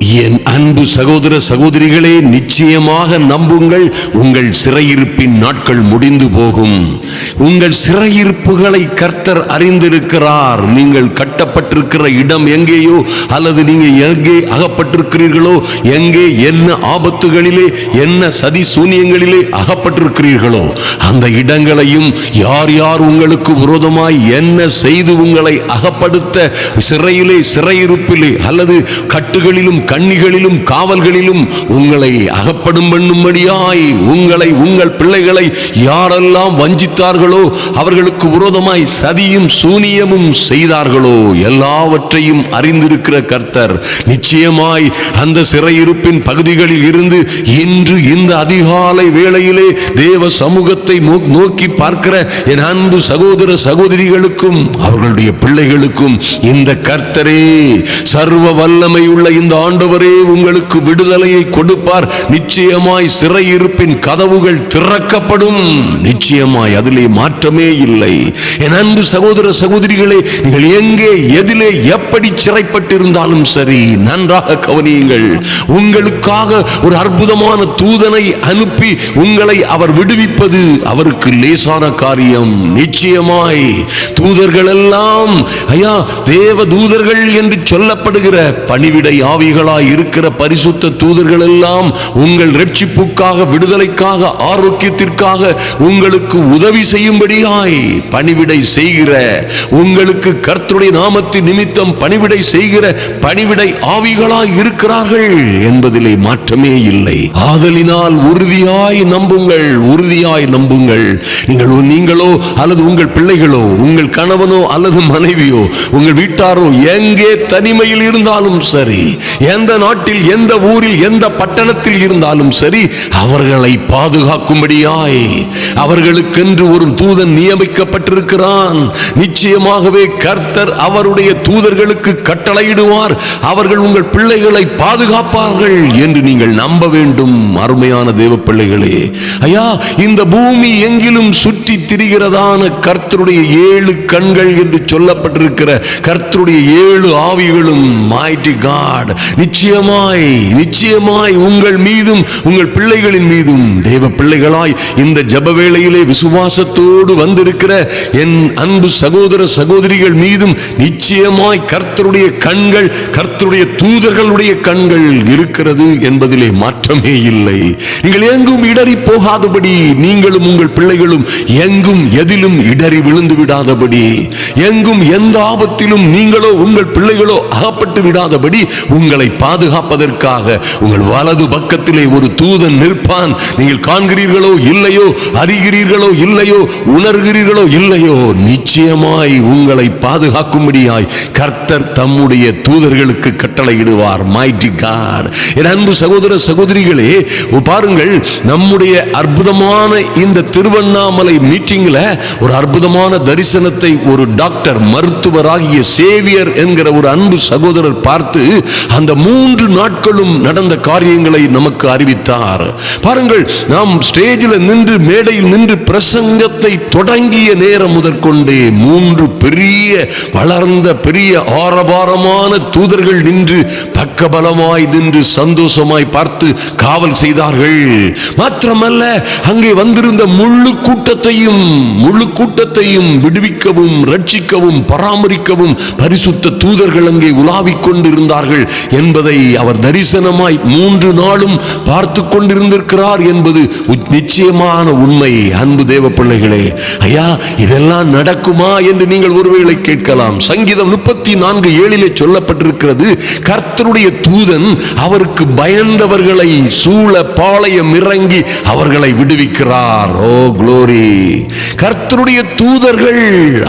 என் அன்பு சகோதர சகோதரிகளே நிச்சயமாக நம்புங்கள் உங்கள் சிறையிருப்பின் நாட்கள் முடிந்து போகும். உங்கள் சிறையிருப்புகளை கர்த்தர் அறிந்திருக்கிறார். நீங்கள் கட்டப்பட்டிருக்கிற இடம் எங்கேயோ அல்லது நீங்கள் எங்கே அகப்பட்டிருக்கிறீர்களோ எங்கே என்ன ஆபத்துகளிலே என்ன சதி சூனியங்களிலே அகப்பட்டிருக்கிறீர்களோ அந்த இடங்களையும் யார் யார் உங்களுக்கு விரோதமாய் என்ன செய்து உங்களை அகப்படுத்த சிறையிலே சிறையிருப்பிலே அல்லது கட்டுகளிலும் கண்ணிகளிலும் காவல்களிலும் உங்களை அகப்படும் பண்ணும்படியாய் உங்களை உங்கள் பிள்ளைகளை யாரெல்லாம் வஞ்சித்தார்களோ அவர்களுக்கு விரோதமாய் சதியும் சூனியமும் செய்தார்களோ எல்லாவற்றையும் அறிந்திருக்கிற கர்த்தர் நிச்சயமாய் அந்த சிறையிருப்பின் பகுதிகளில் இருந்து இன்று இந்த அதிகாலை வேளையிலே தேவ சமூகத்தை நோக்கி பார்க்கிற என் அன்பு சகோதர சகோதரிகளுக்கும் அவர்களுடைய பிள்ளைகளுக்கும் இந்த கர்த்தரே சர்வ வல்லமை உள்ள இந்த ஆண்டவரே உங்களுக்கு விடுதலையை கொடுப்பார். நிச்சயமாய் சிறையிருப்பின் கதவுகள் திறக்கப்படும். நிச்சயமாய் அதிலே மாற்றமே இல்லை. என் அன்பு சகோதர சகோதரிகளே நீங்கள் எங்கே எதிலே எப்படி சிறைப்பட்டிருந்தாலும் சரி நன்றாக கவனியுங்கள். உங்களுக்காக ஒரு அற்புதமான தூதனை அனுப்பி உங்களை அவர் விடுவிப்பது அவருக்கு லேசான காரியம். நிச்சயமாய் தூதர்கள் எல்லாம் ஐயா தேவ தூதர்கள் என்று சொல்லப்படுகிற பணிவிடை ஆவிகளாய் இருக்கிற பரிசுத்த தூதர்கள் எல்லாம் உங்கள் ரட்சிப்புக்காக விடுதலைக்காக ஆரோக்கியத்திற்காக உங்களுக்கு உதவி செய்யும்படியாய் பணிவிடை செய்கிற உங்களுக்கு கர்த்தருடைய நாமத்தின் நிமித்தம் பணிவிடை செய்கிற பணிவிடை ஆவிகளாய் இருக்கிறார்கள் என்பதிலே மாற்றமே இல்லை. ஆதலினால் உறுதியாய் நம்புங்கள் உறுதியாய் நம்புங்கள். நீங்கள் நீங்களோ அல்லது உங்கள் பிள்ளைகளோ உங்கள் கணவனோ அல்லது மனைவியோ உங்கள் வீட்டாரோ எங்கே தனிமையில் இருந்தாலும் சரி எந்த நாட்டில் எந்த ஊரில் எந்த பட்டணத்தில் இருந்தாலும் சரி அவர்களை பாதுகாக்கும்படியாய் அவர்களுக்கென்று ஒரு தூதன் நியமிக்கப்பட்டிருக்கிறான். நிச்சயமாகவே கர்த்தர் அவருடைய தூதர்களுக்கு கட்டளையிடுவார். அவர்கள் உங்கள் பிள்ளைகளை பாதுகாப்பார்கள் என்று நீங்கள் நம்ப வேண்டும் அருமையான தேவ பிள்ளைகளே ஐயா இந்த பூமி எங்கிலும் சுற்றி திரிகிறதான கர்த்தருடைய ஏழு கண்கள் என்று சொல்லப்பட்டிருக்கிற கர்த்தருடைய ஏழு ஆவிகளும் mighty காட் நிச்சயமாய் நிச்சயமாய் உங்கள் மீதும் உங்கள் பிள்ளைகளின் மீதும் தேவ பிள்ளைகளாய் இந்த ஜப வேளையிலே விசுவாசத்தோடு வந்திருக்கிற என் அன்பு சகோதர சகோதரிகள் மீதும் நிச்சயமாய் கர்த்தருடைய கண்கள் கர்த்தருடைய தூதர்களுடைய கண்கள் இருக்கிறது என்பதிலே மாற்றமே இல்லை. நீங்கள் எங்கும் இடறி போகாதபடி நீங்களும் உங்கள் பிள்ளைகளும் எங்கும் எதிலும் இடறி விழுந்து விடாதபடி எங்கும் எந்த ஆபத்திலும் நீங்களோ உங்கள் பிள்ளைகளோ அகப்பட்டு விடாதபடி உங்களை பாதுகாப்பதற்காக உங்கள் வலது பக்கத்திலே ஒரு தூதன் நிற்பான். நீங்கள் காண்கிறீர்களோ இல்லையோ அறிகிறீர்களோ இல்லையோ உணர்கிறீர்களோ இல்லையோ நிச்சயமாய் உங்களை பாதுகாக்கும்படியாய் கர்த்தர் தம்முடைய தூதர்களுக்கு கட்டளையிடுவார். மைட்டி காட் என் அன்பு சகோதர சகோதரிகளே பாருங்கள் நம்முடைய அற்புதமான இந்த திருவண்ணாமலை மீட்டிங்ல ஒரு அற்புதமான தரிசனத்தை ஒரு டாக்டர் மருத்துவராகிய சேவியர் என்கிற ஒரு அன்பு சகோதரர் பார்த்து அந்த மூன்று நாட்களும் நடந்த காரியங்களை நமக்கு அறிவித்தார். பாருங்கள் நாம் ஸ்டேஜில் நின்று மேடையில் நின்று பிரசங்கத்தை தொடங்கிய நேரம் முதற்கொண்டே மூன்று பெரிய வளர்ந்த பெரிய ஆரபாரமான தூதர்கள் நின்று பக்கபலமாய் நின்று சந்தோஷமாய் பார்த்து காவல் செய்தார்கள். மாத்திரமல்ல அங்கே வந்திருந்த முழு கூட்டத்தையும் முழு கூட்டத்தையும் விடுவிக்கவும் ரட்சிக்கவும் பராமரிக்கவும் பரிசுத்த தூதர்கள் அங்கே உலாவிக் கொண்டிருந்தார்கள். என்பதை அவர் தரிசனமாய் மூன்று நாளும் பார்த்து கொண்டிருந்திருக்கிறார் என்பது நிச்சயமான உண்மை. அன்பு தேவ பிள்ளைகளே ஐயா இதெல்லாம் நடக்குமா என்று நீங்கள் ஒருவேளை கேட்கலாம். சங்கீதம் முப்பத்தி நான்கு ஏழிலே சொல்லப்பட்டிருக்கிறது கர்த்தருடைய தூதன் அவருக்கு பயந்தவர்களை சூழ பாளையம் இறங்கி அவர்களை விடுவிக்கிறார். Oh glory. கர்த்தருடைய தூதர்கள்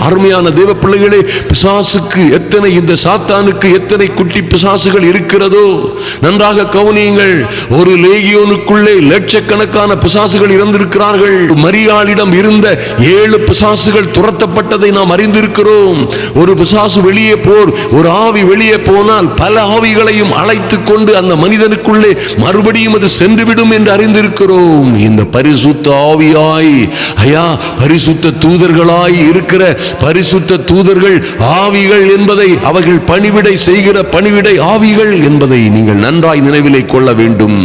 அருமையான தேவ பிள்ளைகளே பிசாசுக்கு எத்தனை இந்த சாத்தானுக்கு எத்தனை குட்டி பிசாசுகள் இருக்கிறதோ? நன்றாக கவனியுங்கள். ஒரு லேகியோனுக்குள்ளே லட்சக்கணக்கான பிசாசுகள் இறந்திருக்கிறார்கள். மரியாளிடம் இருந்த ஏழு பிசாசுகள் துரத்தப்பட்டதை நாம் அறிந்திருக்கிறோம். ஒரு பிசாசு வெளியே போர் ஒரு ஆவி வெளியே போனால் பல ஆவிகளையும் அழைத்துக் கொண்டு அந்த மனிதனுக்குள்ளே மறுபடியும் அது சென்றுவிடும் என்று அறிந்திருக்கிறோம். இந்த பரிசுத்த ஆவியாய் ஐயா பரிசுத்த தூதர்களாய் இருக்கிற பரிசுத்த தூதர்கள் ஆவிகள் என்பதை அவர்கள் பணிவிடை செய்கிற பணிவிடை ஆவிகள் என்பதை நீங்கள் நன்றாய் நினைவிலே கொள்ள வேண்டும்.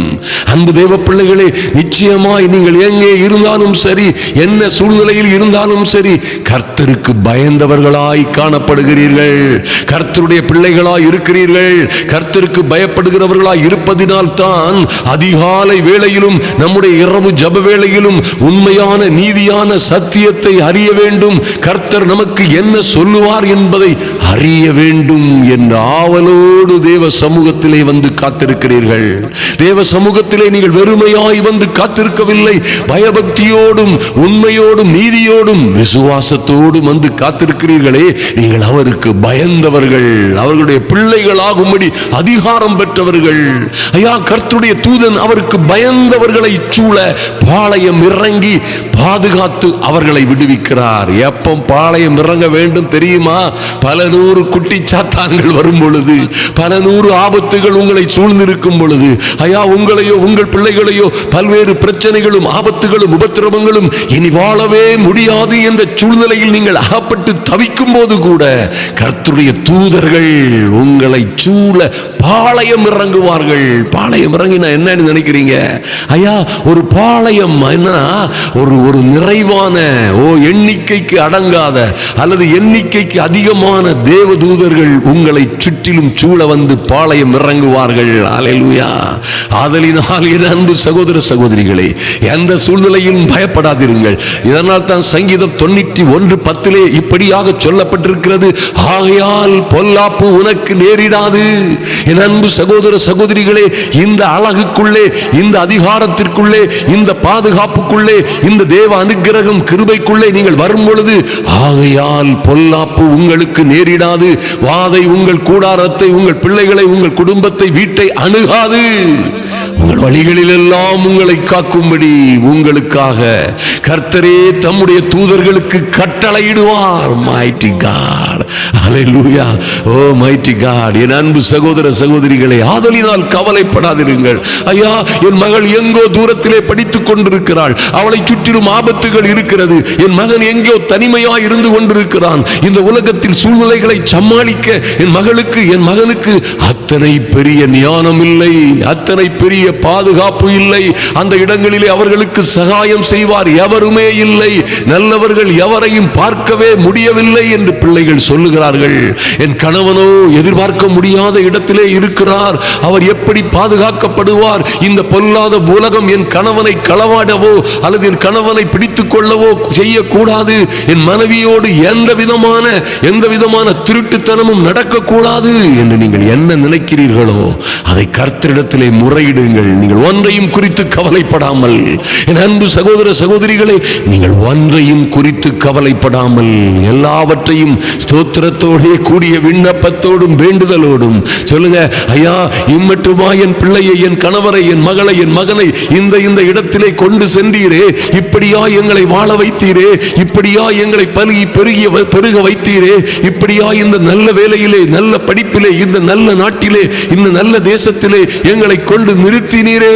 அன்பு தேவ பிள்ளைகளே நிச்சயமாய் நீங்கள் எங்கே இருந்தாலும் சரி என்ன சூழ்நிலையில் இருந்தாலும் சரி கர்த்தருக்கு பயந்தவர்களாய் காணப்படுகிறீர்கள். கர்த்தருடைய பிள்ளைகளாய் இருக்கிறீர்கள். கர்த்தருக்கு பயப்படுகிறவர்களாய் இருப்பதினால் தான் அதிகாலை வேளையிலும் நம்முடைய இரவு ஜப வேளையிலும் உண்மையான நீதியான சத்தியத்தை அறிய வேண்டும். கர்த்தர் நமக்கு என்ன சொல்லுவார் என்பதை அறிய வேண்டும் என்ற ஆவலோடு தேவ சமூக சமூகத்திலே வந்து காத்திருக்கிறீர்கள். தேவ சமூகத்திலே நீங்கள் வெறுமையாய் வந்து காத்திருக்கவில்லை. பயபக்தியோடும் உண்மையோடும் நீதியோடும் விசுவாசத்தோடும் வந்து காத்திருக்கிறீர்களே. நீங்கள் அவருக்கு பயந்தவர்கள். அவர்களுடைய பிள்ளைகளாகும்படி அதிகாரம் பெற்றவர்கள். ஐயா கர்த்துடைய தூதன் அவருக்கு பயந்தவர்களை சூழ பாளையம் இறங்கி பாதுகாத்து அவர்களை விடுவிக்கிறார். எப்போ பாளையம் இறங்க வேண்டும் தெரியுமா? பல நூறு குட்டி சாத்தான்கள் வரும் பொழுது பல நூறு ஆபத்து ஆபத்துகள் உங்களை சூழ்ந்திருக்கும் பொழுது ஐயா உங்களையோ உங்கள் பிள்ளைகளையோ பல்வேறு பிரச்சனைகளும் ஆபத்துகளும் உபத்திரவங்களும் இனி வாழவே முடியாது என்ற சூழ்நிலையில் நீங்கள் அகப்பட்டு தவிக்கும் போது கூட கர்த்துடைய தூதர்கள் உங்களை சூழ பாளையம் இறங்குவார்கள். பாளையம் இறங்கினா என்னன்னு நினைக்கிறீங்க? ஐயா ஒரு பாளையம் என்ன ஒரு ஒரு நிறைவான ஓ எண்ணிக்கைக்கு அடங்காத அல்லது எண்ணிக்கைக்கு அதிகமான தேவதூதர்கள் உங்களை சுற்றிலும் சூழ வந்து பாளையம் இறங்குவார்கள். அல்லேலூயா ஆதலினால் என் அன்பு சகோதர சகோதரிகளே எந்த சூழ்நிலையும் பயப்படாதிருங்கள். இதனால் தான் சங்கீதம் தொண்ணூற்றி ஒன்று பத்திலே இப்படியாக சொல்லப்பட்டிருக்கிறது ஆகையால் பொல்லாப்பு உனக்கு நேரிடாது. என் அன்பு சகோதர சகோதரிகளே இந்த அழகுக்குள்ளே இந்த அதிகாரத்திற்குள்ளே இந்த பாதுகாப்புக்குள்ளே இந்த தேவ அனுக்கிரகம் கிருபைக்குள்ளே நீங்கள் வரும் பொழுது ஆகையால் பொல்லாப்பு உங்களுக்கு நேரிடாது. வாதை உங்கள் கூடாரத்தை உங்கள் பிள்ளைகளை உங்கள் குடும்பத்தை வீட்டை அணுகாது. உங்கள் வழிகளில் எல்லாம் உங்களை காக்கும்படி உங்களுக்காக கர்த்தரே தம்முடைய தூதர்களுக்கு கட்டளையிடுவார். மைட்டி காட் ஹalleluya ஓ என் அன்பு சகோதர சகோதரிகளை ஆதலினால் கவலைப்படாதிருங்கள். ஐயா என் மகள் எங்கோ தூரத்திலே படித்துக் கொண்டிருக்கிறாள். அவளை சுற்றிலும் ஆபத்துகள் இருக்கிறது. என் மகன் எங்கோ தனிமையாய் இருந்து கொண்டிருக்கிறான். இந்த உலகத்தில் சூழ்நிலைகளை சமாளிக்க என் மகளுக்கு என் மகனுக்கு அத்தனை பெரிய ஞானம் இல்லை. அத்தனை பெரிய பாதுகாப்பு இல்லை. அந்த இடங்களிலே அவர்களுக்கு சகாயம் செய்வார். எவர் எவருமே இல்லை. நல்லவர்கள் எவரையும் பார்க்கவே முடியவில்லை என்று பிள்ளைகள் சொல்லுகிறார்கள். என் கணவனோ எதிர்பார்க்க முடியாத இடத்திலே இருக்கிறார். அவர் எப்படி பாதுகாக்கப்படுவார்? இந்த பொல்லாத உலகம் என் கணவனை களவாடவோ அல்லது என் கணவனை பிடித்துக் கொள்ளவோ செய்யக்கூடாது? என் மனைவியோடு எந்த விதமான எந்த விதமான திருட்டுத்தனமும் நடக்கக்கூடாது? என்று நீங்கள் என்ன நினைக்கிறீர்களோ அதை கர்த்தரிடத்திலே முறையிடுங்கள். நீங்கள் ஒன்றையும் குறித்து கவலைப்படாமல் என் அன்பு சகோதர சகோதரிகள் பிள்ளைகளே நீங்கள் ஒன்றையும் குறித்து கவலைப்படாமல் எல்லாவற்றையும் ஸ்தோத்திரத்தோடே கூடிய விண்ணப்பத்தோடும் வேண்டுதலோடும் சொல்லுங்க ஐயா இம்மட்டுமா என் பிள்ளையை என் கணவரை என் மகளை என் மகனை இந்த இந்த இடத்திலே கொண்டு சென்றீரே? இப்படியா எங்களை வாழ வைத்தீரே? இப்படியா எங்களை பருகி பெருகிய பெருக வைத்தீரே? இப்படியா இந்த நல்ல வேலையிலே நல்ல படிப்பிலே இந்த நல்ல நாட்டிலே இந்த நல்ல தேசத்திலே எங்களை கொண்டு நிறுத்தினீரே?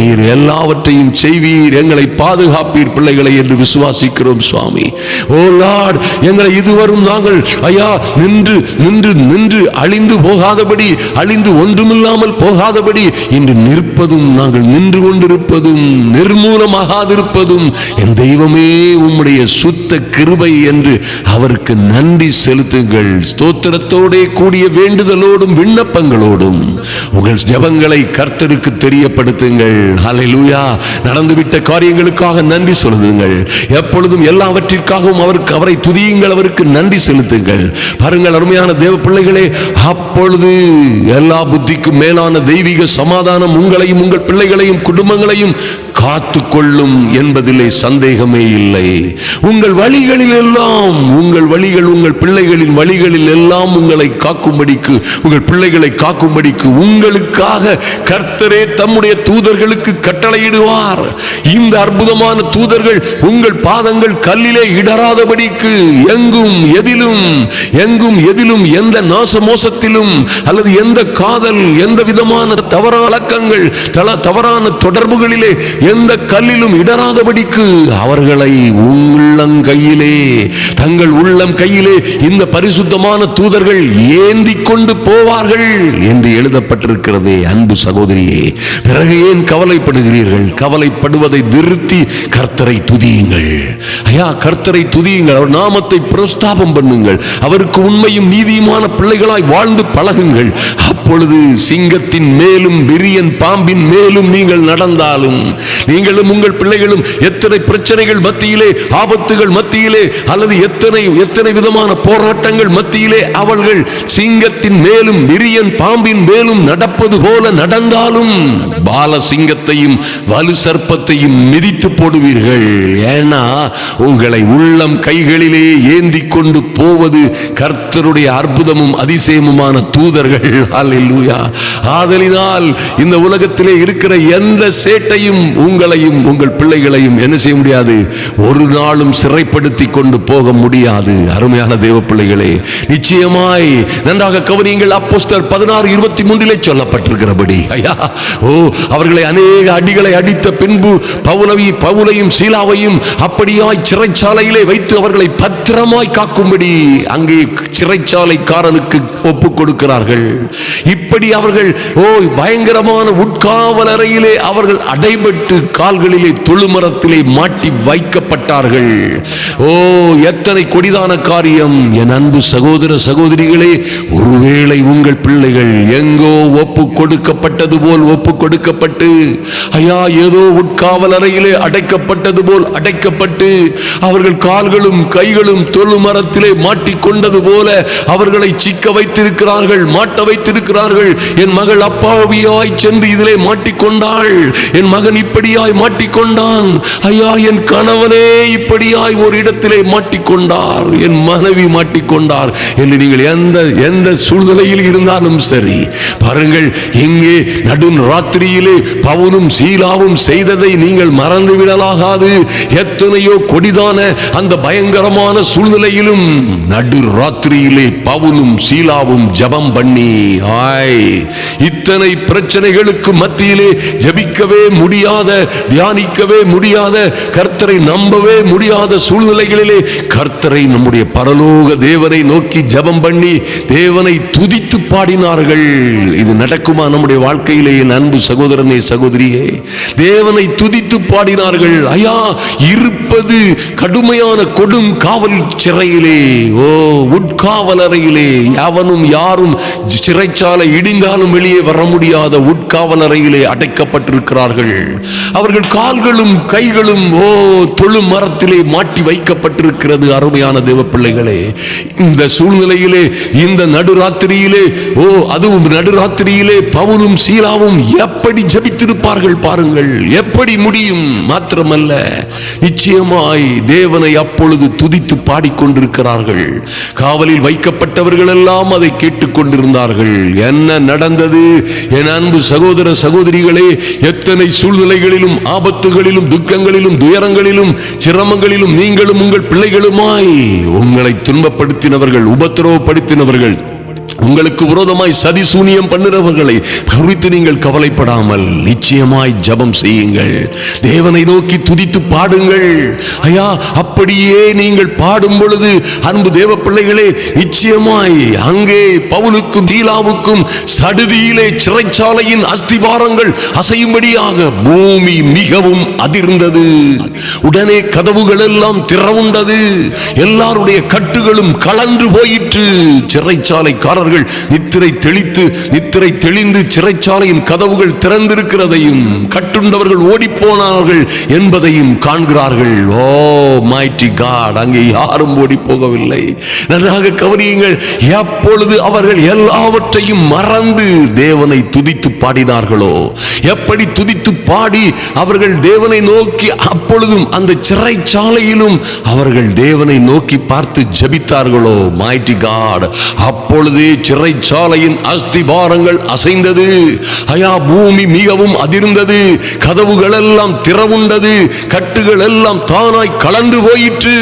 நீர் எல்லாவற்றையும் செய்வீர் எங்களை பாதுகாப்பீர் பிள்ளை பிள்ளைகளை என்று விசுவாசிக்கிறோம் சுவாமி. ஓ லார்ட் எங்களை இதுவரும் நாங்கள் ஐயா நின்று நின்று நின்று அழிந்து போகாதபடி அழிந்து ஒன்றுமில்லாமல் போகாதபடி இன்று நிற்பதும் நாங்கள் நின்று கொண்டிருப்பதும் நிர்மூலமாகாதிருப்பதும் என் தெய்வமே உம்முடைய சுத்த கிருபை என்று அவருக்கு நன்றி செலுத்துங்கள். ஸ்தோத்திரத்தோடே கூடிய வேண்டுதலோடும் விண்ணப்பங்களோடும் உங்கள் ஜெபங்களை கர்த்தருக்கு தெரியப்படுத்துங்கள். ஹalleluya. நடந்துவிட்ட காரியங்களுக்காக நன்றி சொல்லுங்கள். எப்பொழுதும் எல்லாவற்றிற்காகவும் அவருக்கு அவரை துதியுங்கள் அவருக்கு நன்றி செலுத்துங்கள். பாருங்கள் அருமையான தேவ பிள்ளைகளே அப்பொழுது எல்லா புத்திக்கும் மேலான தெய்வீக சமாதானம் உங்களையும் உங்கள் பிள்ளைகளையும் குடும்பங்களையும் காத்துக்கொள்ளும் என்பதிலே சந்தேகமே இல்லை. உங்கள் வழிகளில் எல்லாம் உங்கள் வழிகள் உங்கள் பிள்ளைகளின் வழிகளில் எல்லாம் உங்களை காக்கும்படிக்கு உங்கள் பிள்ளைகளை காக்கும்படிக்கு உங்களுக்காக கர்த்தரே தம்முடைய தூதர்களுக்கு கட்டளையிடுவார். இந்த அற்புதமான தூதர் அவர்கள் உங்கள் பாதங்கள் கல்லிலே இடராதபடிக்கு எங்கும் எதிலும் எங்கும் எதிலும் எந்த நாச மோசத்திலும் அல்லது எந்த காதல் எந்த விதமான தவறான தல தவறான தொடர்புகளிலே எந்த கல்லிலும் இடராதபடிக்கு அவர்களை உள்ளங்கையிலே தங்கள் உள்ளம் கையிலே இந்த பரிசுத்தமான தூதர்கள் ஏந்தி கொண்டு போவார்கள் என்று எழுதப்பட்டிருக்கிறதே. அன்பு சகோதரியே பிறகு ஏன் கவலைப்படுகிறீர்கள்? கவலைப்படுவதை திருத்தி கர்த்தரை துதியுங்கள். ஐயா கர்த்தரை துதியுங்கள். அவர் நாமத்தை பிரஸ்தாபம் பண்ணுங்கள். அவருக்கு உண்மையும் நீதியுமான பிள்ளைகளாய் வாழ்ந்து பழகுங்கள். அப்பொழுது சிங்கத்தின் மேலும் விரியன் பாம்பின் மேலும் நீங்கள் நடந்தாலும் நீங்களும் உங்கள் பிள்ளைகளும் எத்தனை பிரச்சனைகள் மத்தியிலே ஆபத்துகள் மத்தியிலே அல்லது எத்தனை எத்தனை விதமான போராட்டங்கள் மத்தியிலே அவர்கள் சிங்கத்தின் மேலும் விரியன் பாம்பின் மேலும் நடப்பது போல நடந்தாலும் பால சிங்கத்தையும் வலு சர்ப்பத்தையும் மிதித்து போடுவீர்கள். ஏன்னா உங்களை உள்ளம் கைகளிலே ஏந்தி கொண்டு போவது கர்த்தருடைய அற்புதமும் அதிசயமுமான தூதர்கள். ஆதலினால் இந்த உலகத்திலே இருக்கிற எந்த சேட்டையும் உங்களையும் உங்கள் பிள்ளைகளையும் என்ன செய்ய முடியாது? ஒரு நாளும் சிறைப்படுத்தி கொண்டு போக முடியாது. அருமையான தேவ பிள்ளைகளே நிச்சயமாய் நன்றாக கவனியுங்கள். அப்போஸ்தர் பதினாறு இருபத்தி மூன்றிலே சொல்லப்பட்டிருக்கிறபடி. ஐயா ஓ அவர்களை அநேக அடிகளை அடித்த பின்பு பவுலவி பவுலையும் சீலாவையும் அப்படியாய் சிறைச்சாலையிலே வைத்து அவர்களை பத்திரமாய் காக்கும்படி அங்கே சிறைச்சாலைக்காரனுக்கு ஒப்பு கொடுக்கிறார்கள் இப்படி அவர்கள் ஓ பயங்கரமான உட்காவல் அறையிலே அவர்கள் அடைபட்டு கால்களிலே தொழுமரத்திலே மாட்டி வைக்கப்பட்டார்கள். ஓ எத்தனை கொடிதான காரியம். என் அன்பு சகோதர சகோதரிகளே ஒருவேளை உங்கள் பிள்ளைகள் எங்கோ ஒப்பு கொடுக்கப்பட்டது போல் ஒப்பு கொடுக்கப்பட்டு ஐயா ஏதோ உட்காவல் அறையிலே அடைக்கப்பட்டது போல் அடைக்கப்பட்டு அவர்கள் கால்களும் கைகளும் தொழுமரத்திலே மாட்டிக்கொண்டது போல அவர்களை சிக்க வைத்திருக்கிறார்கள் மாட்ட வைத்திருக்கிறார்கள். என் மகள் அப்பாவியாய் சென்று இதிலே மாட்டிக்கொண்டாள். என் மகன் இப்படியாய் மாட்டிக்கொண்டான். ஐயா என் கணவனே இப்படியாய் ஒரு இடத்திலே மாட்டிக்கொண்டார். என் மனைவி மாட்டிக்கொண்டார். என்று நீங்கள் எந்த எந்த சூழ்நிலையில் இருந்தாலும் சரி பாருங்கள் எங்கே நடு ராத்திரியிலே பவுனும் சீலாவும் செய்ததை நீங்கள் மறந்து விடலாகாது. எத்தனையோ கொடிதான அந்த பயங்கரமான சூழ்நிலையிலும் நடு ராத்திரியிலே பவுனும் சீலாவும் ஜெபம் பண்ணி ஆய் இத்தனை பிரச்சனைகளுக்கு மத்தியிலே ஜபிக்கவே முடியாத தியானிக்கவே முடியாத கர்த்தரை நம்பவே முடியாத சூழ்நிலைகளிலே கர்த்தரை நம்முடைய பரலோக தேவனை நோக்கி ஜெபம் பண்ணி தேவனை துதித்து பாடினார்கள். இது நடக்குமா நம்முடைய வாழ்க்கையிலே என் அன்பு சகோதரனே சகோதரியே? தேவனை துதித்து பாடினார்கள். ஐயா இருப்பது கடுமையான கொடும் காவல் சிறையிலே ஓ உட்காவலறையிலே. எவனும் யாரும் சிறைச்சாலை இடிந்தாலும் வெளியே வர முடியாத உட்காவல் அறையிலே அடைக்கப்பட்டிருக்கிறார்கள். அவர்கள் கால்களும் கைகளும் ஓ தொழு மரத்திலே மாட்டி வைக்கப்பட்டிருக்கிறது அருமையான தேவ பிள்ளைகளே இந்த சூழ்நிலையிலே இந்த நடுராத்திரியிலே ஓ அதுவும் நடுராத்திரியிலே பவுனும் சீலாவும் எப்படி ஜபித்திருப்பார்கள் பாருங்கள். எப்படி முடியும்? மாத்திரமல்ல நிச்சயமாய் தேவனை அப்பொழுது துதித்து பாடிக்கொண்டிருக்கிறார்கள். காவலில் வைக்கப்பட்டவர்கள் எல்லாம் அதை கேட்டுக்கொண்டிருந்தார்கள்? என்ன நடந்தது? என் அன்பு சகோதர சகோதரிகளே எத்தனை சூழ்நிலைகளிலும் ஆபத்துகளிலும் துக்கங்களிலும் துயரங்களிலும் சிரமங்களிலும் நீங்களும் உங்கள் பிள்ளைகளுமாய் உங்களை துன்பப்படுத்தினவர்கள் உபத்திரவப்படுத்தினவர்கள் உங்களுக்கு விரோதமாய் சதி சூனியம் பண்ணுறவர்களை குறித்து நீங்கள் கவலைப்படாமல் நிச்சயமாய் ஜெபம் செய்யுங்கள். தேவனை நோக்கி துதித்து பாடுங்கள். ஐயா அப்படியே நீங்கள் பாடும் பொழுது அன்பு தேவ பிள்ளைகளே நிச்சயமாய் அங்கே பவுலுக்கும் தீலாவுக்கும் சடுதியிலே சிறைச்சாலையின் அஸ்திவாரங்கள் அசையும்படியாக பூமி மிகவும் அதிர்ந்தது. உடனே கதவுகள் எல்லாம் திறவுண்டது. எல்லாருடைய கட்டுகளும் கலன்று போயிற்று. சிறைச்சாலைக்காரர்கள் நித்திரை தெளித்து நித்திரை தெளிந்து சிறைச்சாலையின் கதவுகள் திறந்திருக்கிறதையும் கட்டுண்டவர்கள் ஓடிப்போனார்கள் என்பதையும் காண்கிறார்கள். ஓ மைட்டி காட் அங்கே யாரும் ஓடி போகவில்லை நன்றாக கவனியுங்கள் எப்பொழுது அவர்கள் எல்லாவற்றையும் மறந்து தேவனை துதித்து பாடினார்களோ எப்படி துதித்து பாடி அவர்கள் தேவனை நோக்கி அப்பொழுதும் அந்த சிறைச்சாலையிலும் அவர்கள் தேவனை நோக்கி பார்த்து ஜபித்தார்களோ மைட்டி காட் அப்பொழுது சிறைச்சாலையின் அஸ்திபாரங்கள் அசைந்தது. ஐயா பூமி மிகவும் அதிர்ந்தது. கதவுகள் எல்லாம் திறவுண்டது. கட்டுகள் எல்லாம் தானாய் கலந்து போயிற்று.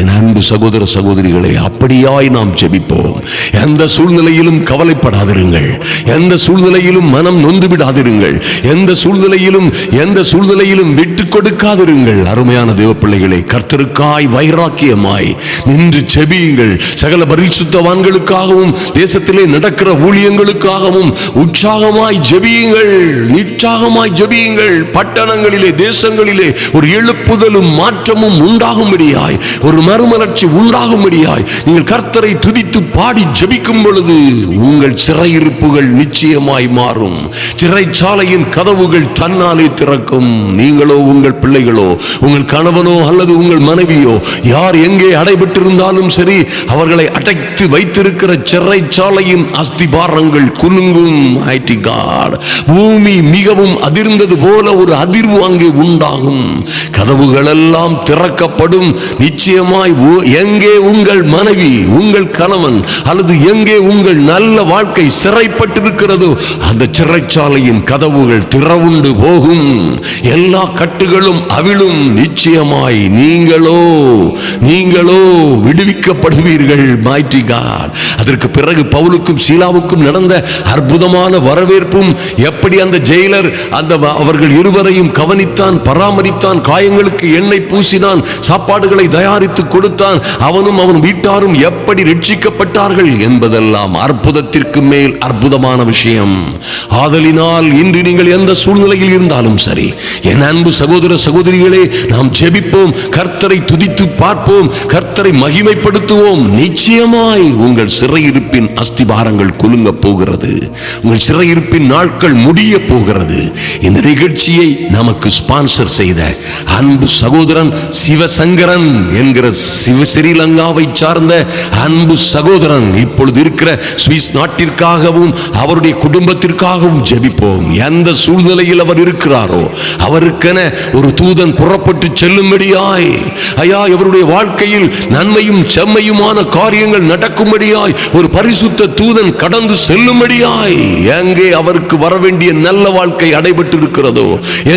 என் அன்பு சகோதர சகோதரிகளை அப்படியாய் நாம் ஜெபிப்போம். எந்த சூழ்நிலையிலும் கவலைப்படாதிருங்கள். எந்த சூழ்நிலையிலும் மனம் நொந்து விடாதிருங்கள் எந்த சூழ்நிலையிலும் எந்த சூழ்நிலையிலும் விட்டு கொடுக்காதிருங்கள். அருமையான தேவ பிள்ளைகளை கர்த்தருக்காய் வைராக்கியமாய் நின்று செபியுங்கள் சகல பரிசுத்தவான்களுக்காக பரிசுத்தவான்களுக்காகவும் தேசத்திலே நடக்கிற ஊழியங்களுக்காகவும் உற்சாகமாய் ஜெபியுங்கள் நிற்சாகமாய் ஜெபியுங்கள். பட்டணங்களிலே தேசங்களிலே ஒரு எழுப்புதலும் மாற்றமும் உண்டாகும்படியாய் ஒரு மறுமலர்ச்சி உண்டாகும்படியாய் நீங்கள் கர்த்தரை துதித்து பாடி ஜெபிக்கும் பொழுது உங்கள் சிறையிருப்புகள் நிச்சயமாய் மாறும். சிறைச்சாலையின் கதவுகள் தன்னாலே திறக்கும். நீங்களோ உங்கள் பிள்ளைகளோ உங்கள் கணவனோ அல்லது உங்கள் மனைவியோ யார் எங்கே அடைபட்டிருந்தாலும் சரி அவர்களை அடைத்து வைத்திருக்கிற சிறைச்சாலையின் அஸ்திபாரங்கள் குலுங்கும் பூமி மிகவும் அதிர்ந்தது போல ஒரு அதிர்வு அங்கே உண்டாகும். கதவுகள் எல்லாம் திறக்கப்படும். நிச்சயமாய் உ- எங்கே உங்கள் மனைவி உங்கள் கணவன் அல்லது எங்கே உங்கள் நல்ல வாழ்க்கை சிறைப்பட்டிருக்கிறதோ அந்த சிறைச்சாலையின் கதவுகள் திறவுண்டு போகும். எல்லா கட்டுகளும் அவிழும். நிச்சயமாய் நீங்களோ நீங்களோ விடுவிக்கப்படுவீர்கள் மாய்டி காட் அது அதற்கு பிறகு பவுலுக்கும் சீலாவுக்கும் நடந்த அற்புதமான வரவேற்பும் எப்படி அந்த ஜெயிலர் அந்த அவர்கள் இருவரையும் கவனித்தான் பராமரித்தான் காயங்களுக்கு எண்ணெய் பூசினான் சாப்பாடுகளை தயாரித்து கொடுத்தான் அவனும் அவன் வீட்டாரும் எப்படி ரட்சிக்கப்பட்டார்கள் என்பதெல்லாம் அற்புதத்திற்கு மேல் அற்புதமான விஷயம். ஆதலினால் இன்று நீங்கள் எந்த சூழ்நிலையில் இருந்தாலும் சரி என் அன்பு சகோதர சகோதரிகளே நாம் ஜெபிப்போம் கர்த்தரை துதித்து பார்ப்போம் கர்த்தரை மகிமைப்படுத்துவோம். நிச்சயமாய் உங்கள் சிறையிருப்பின் அஸ்திபாரங்கள் குலுங்க போகிறது. உங்கள் சிறையிருப்பின் நாட்கள் முடிய போகிறது. இந்த நிகழ்ச்சியை நமக்கு ஸ்பான்சர் செய்த அன்பு சகோதரன் சிவசங்கரன் என்கிற சிவ ஸ்ரீலங்காவை சார்ந்த அன்பு சகோதரன் இப்பொழுது இருக்கிற சுவிஸ் நாட்டிற்காகவும் அவருடைய குடும்பத்திற்காகவும் ஜெபிப்போம். எந்த சூழ்நிலையில் அவர் இருக்கிறாரோ அவருக்கென ஒரு தூதன் புறப்பட்டு செல்லும்படியாய். ஐயா இவருடைய வாழ்க்கையில் நன்மையும் செம்மையுமான காரியங்கள் நடக்கும்படியாய் ஒரு பரிசுத்த தூதன் கடந்து செல்லும்படியாய் எங்கே அவருக்கு வர வேண்டிய நல்ல வாழ்க்கை அடைபட்டு இருக்கிறதோ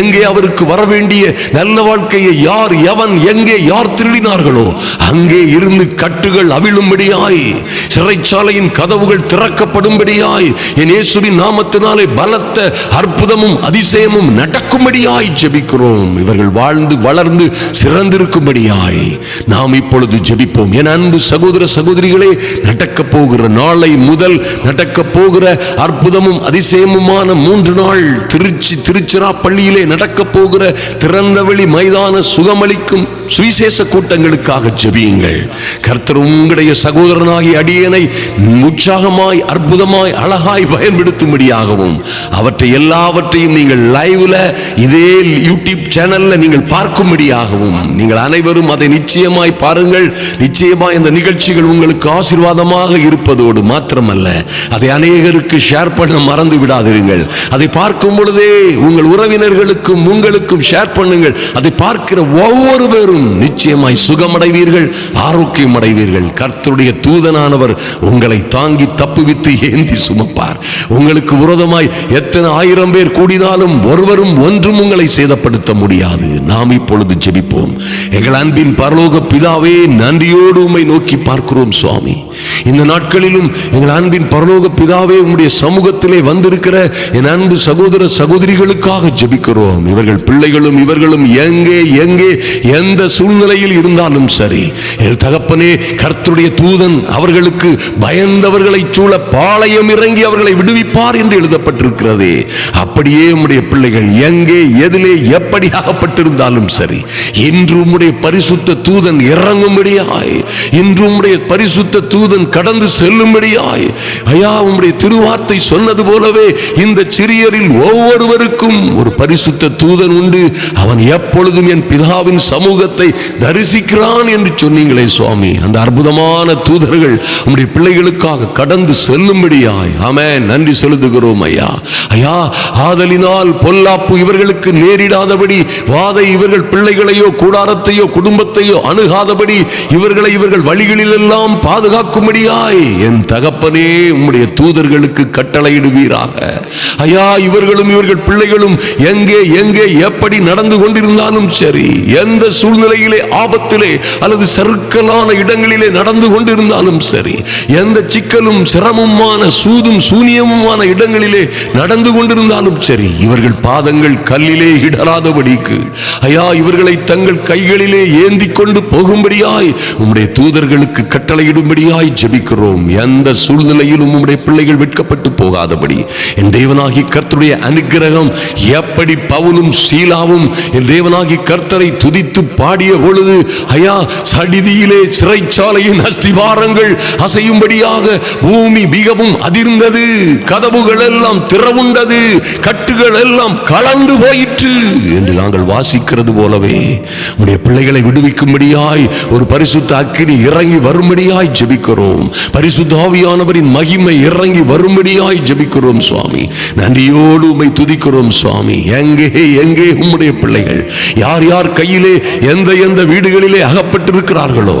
எங்கே அவருக்கு வர வேண்டிய நல்ல வாழ்க்கையை யார் எவன் எங்கே யார் திருடினார்களோ அங்கே இருந்து கட்டுகள் அவிழும்படியாய் சிறைச்சாலையின் கதவுகள் திறக்கப்படும்படியாய் என் இயேசுவின் நாமத்தினாலே பலத்த அற்புதமும் அதிசயமும் நடக்கும்படியாய் ஜெபிக்கிறோம். இவர்கள் வாழ்ந்து வளர்ந்து சிறந்திருக்கும்படியாய் நாம் இப்பொழுது ஜெபிப்போம். என் அன்பு சகோதர சகோதரிகளே நடக்கப்ப போகிற நாளை முதல் நடக்க போகிற அற்புதமும் அதிசயமுமான மூன்று நாள் திருச்சி திருச்சிராப்பள்ளியிலே நடக்க போகிற திறந்தவெளி மைதான சுகமளிக்கும் சுவிசேஷ கூட்டங்களுக்காக ஜெபியுங்கள். கர்த்தர் உங்களுடைய சகோதரனாகி அடியனை உற்சாகமாய் அற்புதமாய் அழகாய் பயன்படுத்தும்படியாகவும் அவற்றை எல்லாவற்றையும் நீங்கள் லைவ்ல இதே யூடியூப் சேனல்ல நீங்கள் பார்க்கும்படியாகவும் நீங்கள் அனைவரும் அதை நிச்சயமாய் பாருங்கள். நிச்சயமாய் இந்த நிகழ்ச்சிகள் உங்களுக்கு ஆசீர்வாதமாக இருப்பதோடு மாத்திரமல்ல அதை அநேகருக்கு ஷேர் பண்ண மறந்து விடாதிருங்கள். அதை பார்க்கும் பொழுதே உங்கள் உறவினர்களுக்கும் உங்களுக்கும் ஷேர் பண்ணுங்கள். அதை பார்க்கிற ஒவ்வொரு பேரும் நிச்சயமாய் சுகமடைவீர்கள் ஆரோக்கியம் அடைவீர்கள் கர்த்தருடைய தூதனானவர் உங்களை தாங்கி தப்புவித்து ஏந்தி சுமப்பார். உங்களுக்கு விரோதமாய் எத்தனை ஆயிரம் பேர் கூடினாலும் ஒருவரும் ஒன்றும் உங்களை சேதப்படுத்த முடியாது. நாம் இப்பொழுது ஜெபிப்போம். எங்கள் அன்பின் பரலோக பிதாவே நன்றியோடு உம்மை நோக்கி பார்க்கிறோம் சுவாமி. இந்த நாட்களிலும் எங்கள் அன்பின் பரலோக பிதாவே உம்முடைய சமூகத்திலே வந்திருக்கிற என் அன்பு சகோதர சகோதரிகளுக்காக ஜெபிக்கிறோம். இவர்கள் பிள்ளைகளும் இவர்களும் எங்கே எங்கே எந்த சூழ்நிலையில் இருந்தாலும் சரி. என் தகப்பனே கர்த்தருடைய தூதன் அவர்களுக்கு பயந்தவர்களை சூழ பாளையம் இறங்கி அவர்களை விடுவிப்பார் என்று எழுதப்பட்டிருக்கிறது. அப்படியே உம்முடைய பிள்ளைகள் எங்கே எதிலே எப்படி ஆகப்பட்டிருந்தாலும் சரி. இன்று உம்முடைய பரிசுத்த தூதன் இறங்கும்படியாய். இன்று உம்முடைய பரிசுத்த தூதன் கடந்து செல்லும்படியாய். ஐயா உம்முடைய திருவார்த்தை சொன்னது போலவே இந்த சிறியரில் ஒவ்வொருவருக்கும் ஒரு பரிசுத்த தூதன் உண்டு. அவன் எப்பொழுதும் என் பிதாவின் சமூகத்தை தரிசிக்கிறான் என்று சொன்னீங்களே சுவாமி. அந்த அற்புதமான தூதர்கள் உம்முடைய பிள்ளைகளுக்காக கடந்து செல்லும்படியாய். ஆமே நன்றி செலுத்துகிறோம் ஐயா. ஐயா ஆதலினால் பொல்லாப்பு இவர்களுக்கு நேரிடாதபடி வாதை இவர்கள் பிள்ளைகளையோ கூடாரத்தையோ குடும்பத்தையோ அணுகாதபடி இவர்களை இவர்கள் வழிகளில் எல்லாம் பாதுகாக்கும்படியாய் என் தகப்பனே உம்முடைய தூதர்களுக்கு கட்டளையிடுவீராக. ஐயா இவர்களும் இவர்கள் பிள்ளைகளும் எங்கே எங்கே எப்படி நடந்து கொண்டிருந்தாலும் சரி எந்த சூழ்நிலையிலே ஆபத்திலே அல்லது சறுக்கலான இடங்களிலே நடந்து கொண்டிருந்தாலும் சரி எந்த சிக்கலும் சிரமமான சூதும் சூனியமுமான இடங்களிலே நடந்து கொண்டிருந்தாலும் சரி இவர்கள் பாதங்கள் கல்லிலே இடராதபடிக்கு ஐயா இவர்களை தங்கள் கைகளிலே ஏந்தி கொண்டு போகும்படியாய் உம்முடைய தூதர்களுக்கு கட்டளையிடும்படியாய் ஜெபிக்கிறோம். எந்த சூழ்நிலையிலும் உம்முடைய பிள்ளைகள் வெட்கப்பட்டு போகாதபடி. என் தேவனாகி கர்த்தருடைய அனுக்கிரகம் எப்படி பவுலும் சீலாவும் என் தேவனாகி கர்த்தரை துதித்து பாடிய பொழுது ஐயா சடிதியிலே சிறைச்சாலையின் அஸ்திவாரங்கள் அசையும்படியாக பூமி மிகவும் அதிர்ந்தது. கதவுகள் எல்லாம் திறவுண்டது. கட்டுகள் எல்லாம் கலந்து போயிற்று. என்று நாங்கள் வாசிக்கிறது போலவே உடைய பிள்ளைகளை விடுவிக்கும்படியாய் ஒரு பரிசுத்த அக்கினி இறங்கி வரும்படியாய் ஜெபிக்கிறோம். பரிசுத்தாவியானவரின் மகிமை இறங்கி வரும்படியாய் ஜபிக்கிறோம் சுவாமி. நன்றியோடு உமை துதிக்கிறோம் சுவாமி. எங்கே எங்கே உம்முடைய பிள்ளைகள்? யார் யார் கையிலே எந்த எந்த வீடுகளிலே அகப்பட்டிருக்கிறார்களோ?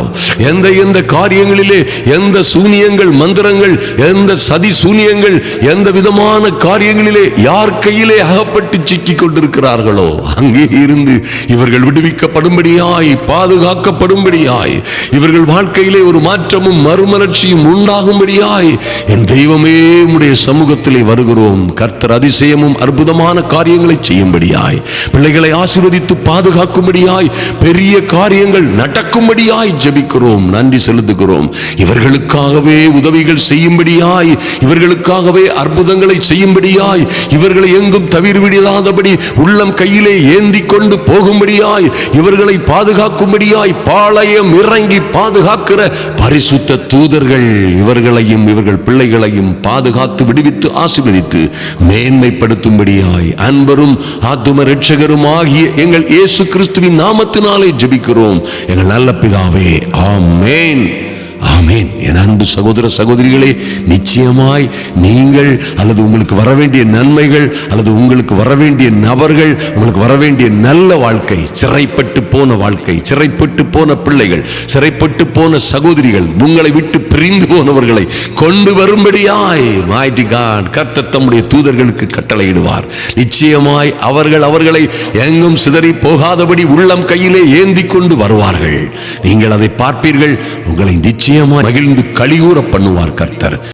எந்த எந்த காரியங்களிலே எந்த சூனியங்கள் மந்திரங்கள் எந்த சதி சூனியங்கள் எந்த விதமான காரியங்களிலே யார் கையிலே அகப்பட்டு சிக்கிக் கொண்டிருக்கிறார்களோ? அங்கே இருந்து இவர்கள் விடுவிக்கப்படும்படியாய் பாதுகாக்கப்படும்படியாய் இவர்கள் வாழ்க்கையிலே ஒரு மாற்றமும் மறுமலர்ச்சியும் உண்டாகும்படியாய் என் தெய்வமே உம்முடைய சமூகத்திலே வருகிறோம். கர்த்தர் அதிசயமும் அற்புதமான காரியங்களை செய்யும்படியாய் பிள்ளைகளை ஆசீர்வதித்து பாதுகாக்கும்படியாய் பெரிய காரியங்கள் நடக்கும்படியாய் ஜபிக்கிறோம் நன்றி செலுத்துகிறோம். இவர்களுக்காகவே உதவிகள் செய்யும்படியாய் இவர்களுக்காகவே அற்புதங்களை செய்யும்படியாய் இவர்களை எங்கும் தவிர்விடாதபடி உள்ளம் கையிலே ஏந்தி கொண்டு போகும்படியாய் இவர்களை பாதுகாக்கும்படியாய் பாளையம் இறங்கி பாதுகாக்கிற பரிசுத்த தூதர்கள் இவர்களையும் இவர்கள் பிள்ளைகளையும் பாதுகாத்து விடுவித்து ஆசீர்வதித்து மேன்மைப்படுத்தும்படியாய் அன்பரும் ஆத்தும ரட்சகரும் ஆகிய எங்கள் இயேசு கிறிஸ்துவின் நாமத்தினாலே ஜெபிக்கிறோம். எங்கள் நல்ல பிதாவே ஆமேன். ஆமேன். என் அன்பு சகோதர சகோதரிகளே நிச்சயமாய் நீங்கள் அல்லது உங்களுக்கு வர வேண்டிய நன்மைகள் அல்லது உங்களுக்கு வர வேண்டிய நபர்கள் உங்களுக்கு வர வேண்டிய நல்ல வாழ்க்கை சிறைப்பட்டு போன வாழ்க்கை சிறைப்பட்டு போன பிள்ளைகள் சிறைப்பட்டு போன சகோதரிகள் உங்களை விட்டு பிரிந்து போனவர்களை கொண்டு வரும்படியாய் மாய்டி காட் தம்முடைய தூதர்களுக்கு கட்டளையிடுவார். நிச்சயமாய் அவர்கள் அவர்களை எங்கும் சிதறி போகாதபடி உள்ளம் கையிலே ஏந்தி கொண்டு வருவார்கள். நீங்கள் அதை பார்ப்பீர்கள் உங்களை நிச்சயம் நிச்சயமா மகிழ்ந்து கலிகூற பண்ணுவார் கர்த்தர்.